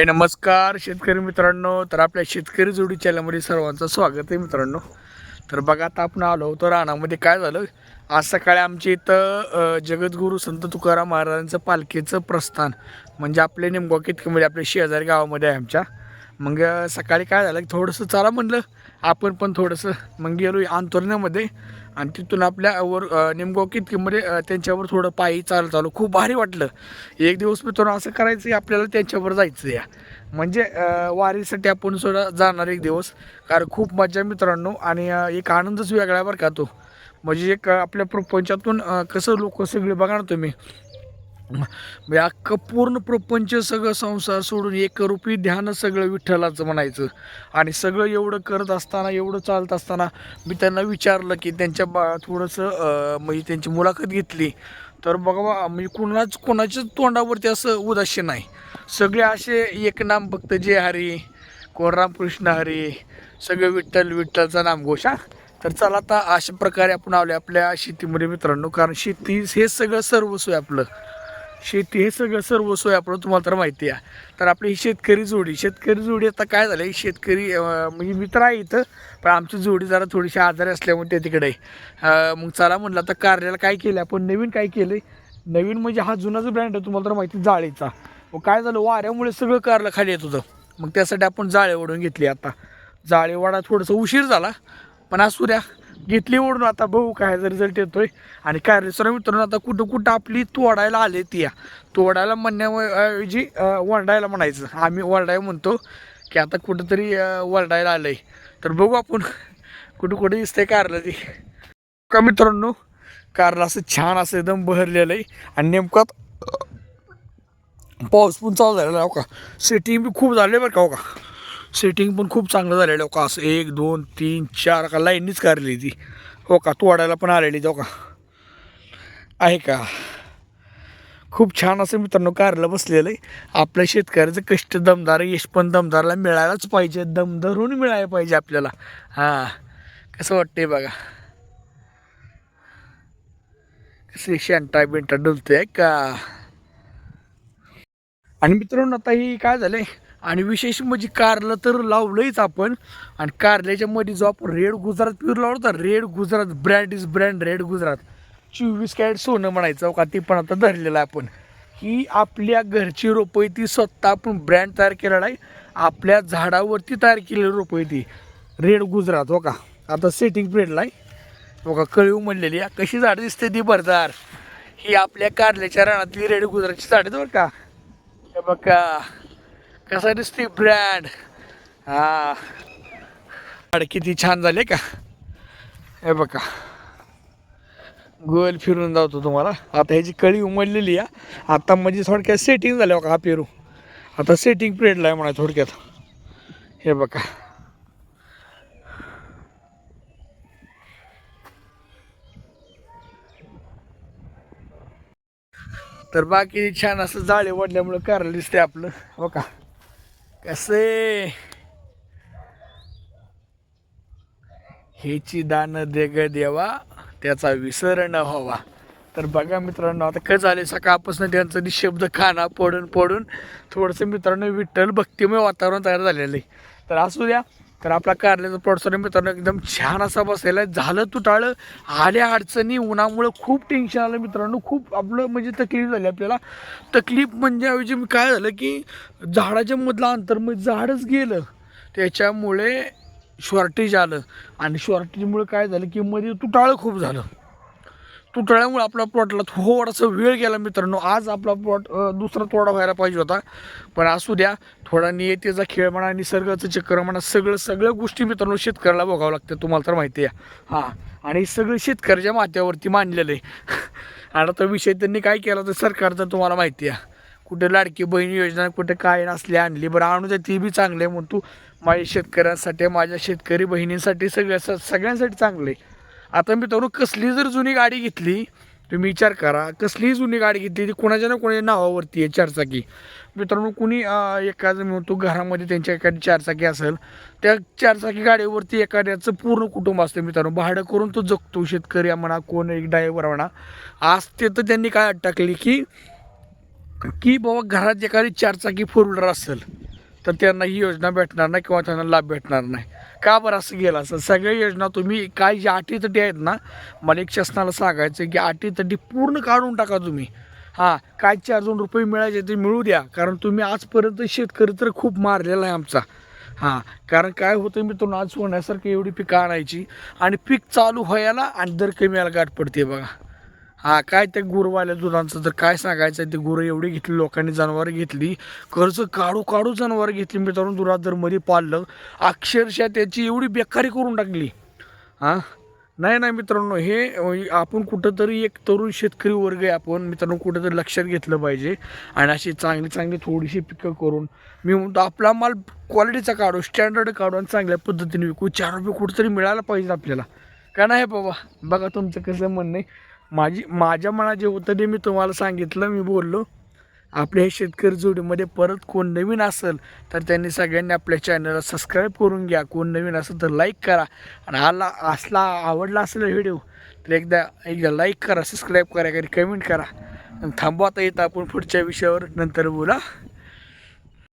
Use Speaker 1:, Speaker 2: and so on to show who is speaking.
Speaker 1: हे नमस्कार शेतकरी मित्रांनो. तर आपल्या शेतकरी जोडी चॅनलमध्ये सर्वांचं स्वागत आहे मित्रांनो. तर बघा आता आपण आलो होतो रानामध्ये. काय झालं? आज सकाळी आमच्या इथं जगद्गुरू संत तुकाराम महाराजांचं पालखीचं प्रस्थान. म्हणजे आपले निमगाव म्हणजे आपल्या शेजारी गावामध्ये आहे आमच्या. मग सकाळी काय झालं? की थोडंसं चला म्हणलं. आपण पण थोडंसं मग गेलो अंतरण्यामध्ये आणि तिथून आपल्या वर कितकीमध्ये त्यांच्यावर थोडं पायी चालत आलो खूप भारी वाटलं. एक दिवस मित्रांनो असं करायचं की आपल्याला त्यांच्यावर जायचं या. म्हणजे वारीसाठी आपण सुद्धा जाणार एक दिवस. कारण खूप मजा मित्रांनो. आणि एक आनंदच वेगळा बरं का तो. म्हणजे एक आपल्या प्रपंचातून कसं लोक सगळे बघा ना तुम्ही. म्हणजे अख्खं पूर्ण प्रपंच सगळं संसार सोडून एक रुपी ध्यान सगळं विठ्ठलाचं म्हणायचं. आणि सगळं एवढं करत असताना एवढं चालत असताना मी त्यांना विचारलं की त्यांच्या बा थोडंसं म्हणजे त्यांची मुलाखत घेतली. तर बघा बा, म्हणजे कुणाच कोणाच्याच तोंडावरती असं उदाशी नाही. सगळे असे एक नाम फक्त जे हरी कोण रामकृष्ण हरी सगळे विठ्ठल विठ्ठलचा नामघोष हा. तर चला आता अशा प्रकारे आपण आलो आपल्या शेतीमध्ये मित्रांनो कारण शेती हे सगळं सर्वस्व आहे आपलं. शेती हे सगळं सर्व सोय आपलं तुम्हाला तर माहिती आहे. तर आपली ही शेतकरी जोडी शेतकरी जोडी आता काय झालं आहे शेतकरी म्हणजे मित्र आहे इथं पण आमची जोडी जरा थोडीशी आजारी असल्यामुळे ते तिकडे मग चला म्हटलं आता कार्याला काय केलं आपण नवीन काय केलं नवीन म्हणजे हा जुनाच ब्रँड आहे तुम्हाला तर माहिती जाळीचा. मग काय झालं? वाऱ्यामुळे सगळं कारला खाली येत होतं. मग त्यासाठी आपण जाळे ओढून घेतली आता. जाळे वाडा थोडंसं उशीर झाला पण असू द्या. घेतली ओढून आता बघू काय रिझल्ट येतोय. आणि काय रेसर मित्रांनो आता कुठं कुठं आपली तोडायला आले ती या. तोडायला म्हणण्याऐवजी वरडायला म्हणायचं. आम्ही वरडाय म्हणतो की आता कुठंतरी अं, वरडायला आलंय. तर बघू आपण कुठं कुठं दिसतंय कारला ती. का मित्रांनो कारला असं छान असं एकदम बहरलेलं आहे. आणि नेमकात पाऊस पण चालू झालेला आहे हो का? सेटिंग बी खूप झाले बरं का हो का? सेटिंग पण खूप चांगलं झालेलं हो का? असं एक दोन तीन चार का लाईननीच कारली ती. हो का? तोडायला पण आलेली तो हो का? आहे का? खूप छान असं मित्रांनो कारलं बसलेलं आहे. आपल्या शेतकऱ्याचं कष्ट दमदार यश पण दमदारला मिळायलाच पाहिजे. दम धरून मिळायला पाहिजे आपल्याला. हां. कसं वाटतंय बघा? कसं शेंटा बिंटा डुलतोय का? आणि मित्रांनो आता ही काय झालं आहे आणि विशेष म्हणजे कारलं तर लावलंयच आपण. आणि कारल्याच्या मध्ये जो आपण रेड गुजरात प्युअर लावलो होता red Gujarat brand is brand red Gujarat. चोवीस कॅरेट सोनं म्हणायचं हो का ते पण आता धरलेलं आहे आपण. ही आपल्या घरची रोपं आहे ती स्वतः आपण ब्रँड तयार केलेला आहे. आपल्या झाडावरती तयार केलेली रोपं आहे ती. रेड गुजरात हो का. आता सेटिंग पिरियडला आहे. हो का कळीव म्हणलेली आहे. कशी झाडं दिसते ती भरदार. ही आपल्या कारल्याच्या रानातली रेड गुजरातची झाडं आहेत बरं का. बघा. कसा दिसते ब्रँड हा. झाड किती छान झाले का? हे बघा. गोल फिरून जातो तुम्हाला. आता ह्याची कळी उमडलेली आहे. आता म्हणजे थोडक्यात सेटिंग झालं बघा हा पेरू. आता सेटिंग पिरियडला आहे म्हणा थोडक्यात. हे बघा. तर बाकी छान असं जाळे वाढल्यामुळं कारलं दिसते आपलं. हो का? कसे? हेची दान दे ग देवा त्याचा विसर न व्हावा. तर बघा मित्रांनो आता काय झाले सकाळपासून त्यांचं निशब्द खाना पडून पडून थोडंसं मित्रांनो विठ्ठल भक्तिमय वातावरण तयार झालेलं आहे. तर असू द्या तर आपला कारल्याचा प्लॉटसर मित्रांनो एकदम छान असा बसायला आहे. झालं तुटाळं आल्या अडचणी उन्हामुळं खूप टेन्शन आलं मित्रांनो. खूप आपलं म्हणजे तकलीफ झाली आपल्याला. तकलीफ म्हणजे ऐवजी मी काय झालं की झाडाच्या मधलं अंतर म्हणजे झाडच गेलं. त्याच्यामुळे शॉर्टेज आलं. आणि शॉर्टेजमुळे काय झालं की मध्ये तुटाळं खूप झालं. तुटळ्यामुळे आपला प्लॉटला थोडासा वेळ गेला मित्रांनो. आज आपला प्लॉट दुसरा तोडा व्हायला पाहिजे होता. पण असू द्या थोडा नियतीचा खेळ म्हणा निसर्गाचं चक्र म्हणा सगळं सगळ्या गोष्टी मित्रांनो शेतकऱ्याला बघावं लागतं. तुम्हाला तर माहिती आहे. हां. आणि सगळं शेतकऱ्याच्या माथ्यावरती मांडलेलं आहे. आणि आता विषय त्यांनी काय केला तर सरकारचं तुम्हाला माहिती आहे. कुठे लाडकी बहीण योजना कुठे काय नसली आणली बरं आणू द्या ती बी चांगली आहे म्हणून तू माझ्या शेतकऱ्यांसाठी माझ्या शेतकरी बहिणींसाठी सगळ्या स- सगळ्यांसाठी चांगलं आहे. आता मित्रांनो कसली जर जुनी गाडी घेतली तुम्ही विचार करा कसलीही जुनी गाडी घेतली ती कोणाच्या ना कोणाच्या नावावरती आहे चारचाकी. मित्रांनो कुणी एखादं म्हणतो घरामध्ये त्यांच्या एखादी चारचाकी असेल त्या चारचाकी गाडीवरती एखाद्याचं पूर्ण कुटुंब असतं मित्रांनो. भाडं करून तो जगतो शेतकरी म्हणा कोण एक ड्रायव्हर म्हणा. आज ते तर त्यांनी काय अट टाकली की की बाबा घरात एखादी चारचाकी फोर व्हीलर असेल तर त्यांना ही योजना भेटणार नाही किंवा त्यांना लाभ भेटणार नाही. का बरं असं गेलं असं? सगळ्या योजना तुम्ही काय ज्या अटीतटी आहेत ना मला एक शासनाला सांगायचं की अटीतटी पूर्ण काढून टाका तुम्ही. हां काय चार दोन रुपये मिळायचे ते मिळू द्या कारण तुम्ही आजपर्यंत शेतकरी तर खूप मारलेला आहे आमचा. हां कारण काय होतं मी तो आज होण्यासारखी एवढी पिकं आणायची आणि पीक चालू व्हायला आणि दर कमी यायला गाठ पडते बघा. हा काय त्या गुरवाल्या दुधांचं तर काय सांगायचं ते गुरं एवढी घेतली लोकांनी जनावरं घेतली. कर्ज काढू काढू जनावरं घेतली मित्रांनो दुरात जर मध्ये पाळलं अक्षरशः त्याची एवढी बेकारी करून टाकली. हां? नाही नाही मित्रांनो हे आपण कुठंतरी एक तरुण शेतकरी वर्ग आहे आपण मित्रांनो कुठंतरी लक्षात घेतलं पाहिजे. आणि अशी चांगली चांगली थोडीशी पिकं करून मी म्हणतो आपला माल क्वालिटीचा काढू स्टँडर्ड काढू आणि चांगल्या पद्धतीने विकू. चार रुपये कुठंतरी मिळायला पाहिजे आपल्याला. का नाही बाबा? बघा तुमचं कसं म्हणणं आहे. माझी माझ्या मनात जे होतं ते मी तुम्हाला सांगितलं मी बोललो. आपल्या हे शेतकरी जोडीमध्ये परत कोण नवीन असेल तर त्यांनी सगळ्यांनी आपल्या चॅनलला सबस्क्राईब करून घ्या. कोण नवीन असेल तर लाईक करा. आणि आला असला आवडला असेल व्हिडिओ तर एकदा एकदा लाईक करा सबस्क्राईब करा कधी कमेंट करा. आणि थांबवता आता येतं आपण पुढच्या विषयावर नंतर बोला